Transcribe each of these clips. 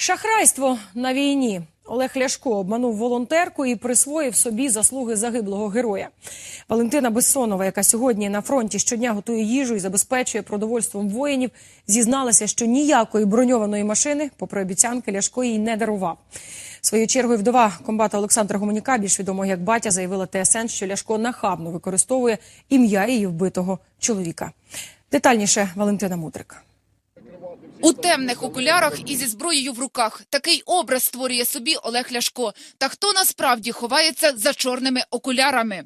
Шахрайство на війні. Олег Ляшко обманув волонтерку і присвоїв собі заслуги загиблого героя. Валентина Бессонова, яка сьогодні на фронті щодня готує їжу і забезпечує продовольством воїнів, зізналася, що ніякої броньованої машини, попри обіцянки, Ляшко їй не дарував. Своєю чергою вдова комбата Олександра Гуменюка, більш відомого як батя, заявила ТСН, що Ляшко нахабно використовує ім'я її вбитого чоловіка. Детальніше Валентина Мудрик. У темних окулярах і зі зброєю в руках. Такий образ створює собі Олег Ляшко. Та хто насправді ховається за чорними окулярами?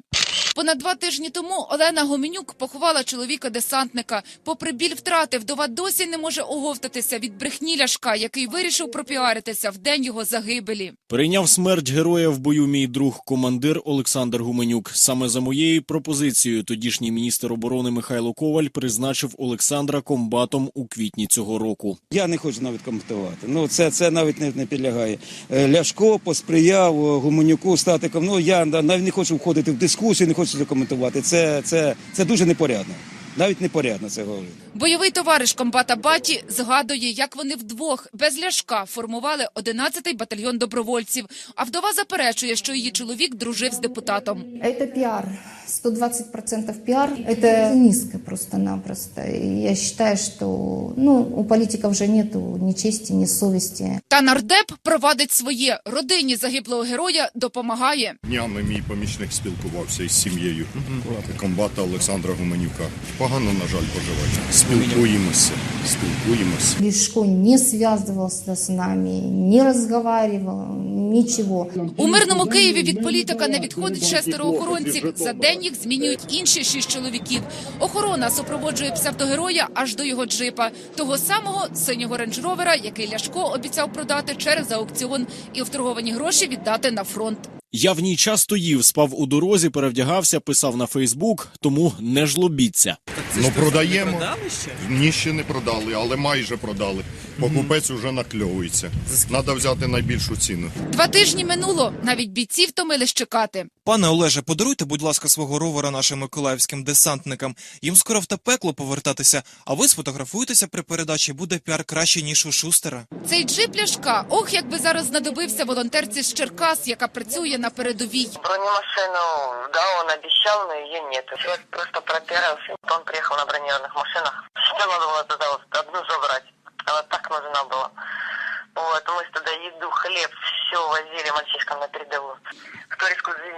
Понад два тижні тому Олена Гоменюк поховала чоловіка-десантника. Попри біль втрати, вдова досі не може оговтатися від брехні Ляшка, який вирішив пропіаритися в день його загибелі. Прийняв смерть героя в бою мій друг командир Олександр Гуменюк. Саме за моєю пропозицією тодішній міністр оборони Михайло Коваль призначив Олександра комбатом у квітні цього року. Я не хочу навіть коментувати. Ну це, це навіть не, не підлягає. Е, Ляшко посприяв е, Гуменюку стати Ну я навіть не хочу входити в дискусію, не хочу це коментувати. Це, це, це дуже непорядно. Навіть непорядно це говорити. Бойовий товариш комбата Баті згадує, як вони вдвох без Ляшка формували 11-й батальйон добровольців. А вдова заперечує, що її чоловік дружив з депутатом. Это пиар. 120% пиар. Это низко просто-напросто. Я считаю, что ну, у политиков уже нету ни чести, ни совести. Та нардеп провадить своє. Родині загиблого героя допомагає. Днями мій помічник спілкувався із сім'єю комбата Олександра Гуменюка. Погано, на жаль, поживає. Спілкуємося, спілкуємося. Лешко не связывался с нами, не разговаривал, ничего. У мирному Києві від політика не відходить шестеро охоронців. За день їх змінюють інші шість чоловіків. Охорона супроводжує псевдогероя аж до його джипа, того самого синього рейндж-ровера, який Ляшко обіцяв продати через аукціон і вторговані гроші віддати на фронт. Я в ній часто їв, спав у дорозі, перевдягався, писав на Фейсбук, тому не жлобіться. Ну продаємо. Ні, ще не продали, але майже продали. Покупець уже накльовується. Треба взяти найбільшу ціну. Два тижні минуло. Навіть бійці втомились чекати. Пане Олеже, подаруйте, будь ласка, свого ровера нашим миколаївським десантникам. Їм скоро в те пекло повертатися, а ви сфотографуєтеся при передачі. Буде піар краще ніж у Шустера. Цей джип Ляшка, ох, якби зараз знадобився волонтерці з Черкас, яка працює на передовій. Бронемашину, да, он обещал, но ее нет. Просто пропиарился, он приехал на бронированных машинах. Надо было тогда вот одну забрать? Все возили мальчишкам на передовую.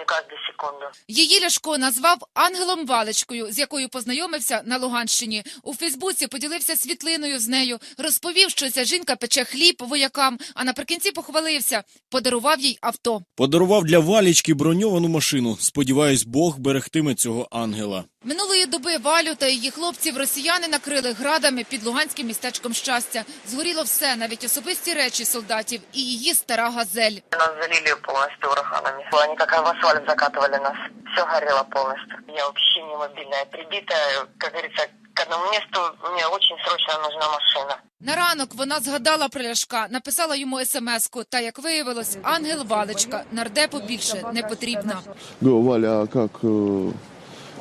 Каждую секунду. Її Ляшко назвав ангелом Валечкою, з якою познайомився на Луганщині. У Фейсбуці поділився світлиною з нею, розповів, що ця жінка пече хліб воякам, а наприкінці похвалився, подарував їй авто. Подарував для Валічки броньовану машину. Сподіваюсь, Бог берегтиме цього ангела. Минулої доби Валю та її хлопців росіяни накрили градами під луганським містечком щастя. Згоріло все, навіть особисті речі солдатів і її стара газель. Нас залили полностью ураганами. Как в асфальт закатывали нас. Все горело полностью. Я вообще не мобильная, прибитая, как говорится, к одному месту. Мне очень срочно нужна машина. На ранок вона згадала про Ляшка, написала йому смс-ку, та, як виявилось, ангел Валечка нардепу більше не потрібна. Говорю, Валя, а как э,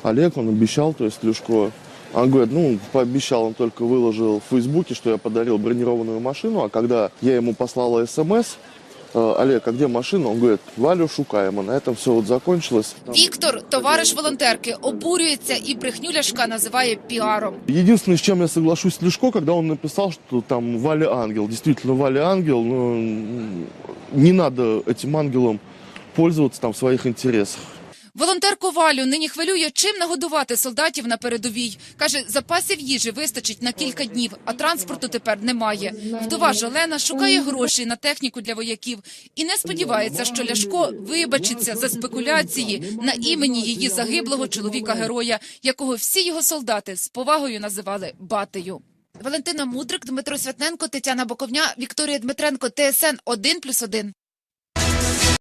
Олег, он обещал, то есть Люшко. Он говорит, ну, пообещал, он только выложил в Фейсбуке, что я подарил бронированную машину, а когда я ему послала смс, э, Олег, а где машина? Он говорит, Валю шукаємо. на этом все вот закончилось. Віктор, товариш волонтерки, обурюється і брехню Ляшка називає піаром. Единственное, с чем я соглашусь с Лешко, когда он написал, что там Валя ангел. Действительно, Валя ангел, но не надо этим ангелом пользоваться там в своих интересах. Волонтерку Валю нині хвилює, чим нагодувати солдатів на передовій. Каже, запасів їжі вистачить на кілька днів, а транспорту тепер немає. Вдова ж Олена шукає гроші на техніку для вояків і не сподівається, що Ляшко вибачиться за спекуляції на імені її загиблого чоловіка-героя, якого всі його солдати з повагою називали батею. Валентина Мудрик, Дмитро Святненко, Тетяна Боковня, Вікторія Дмитренко, ТСН 1+,1.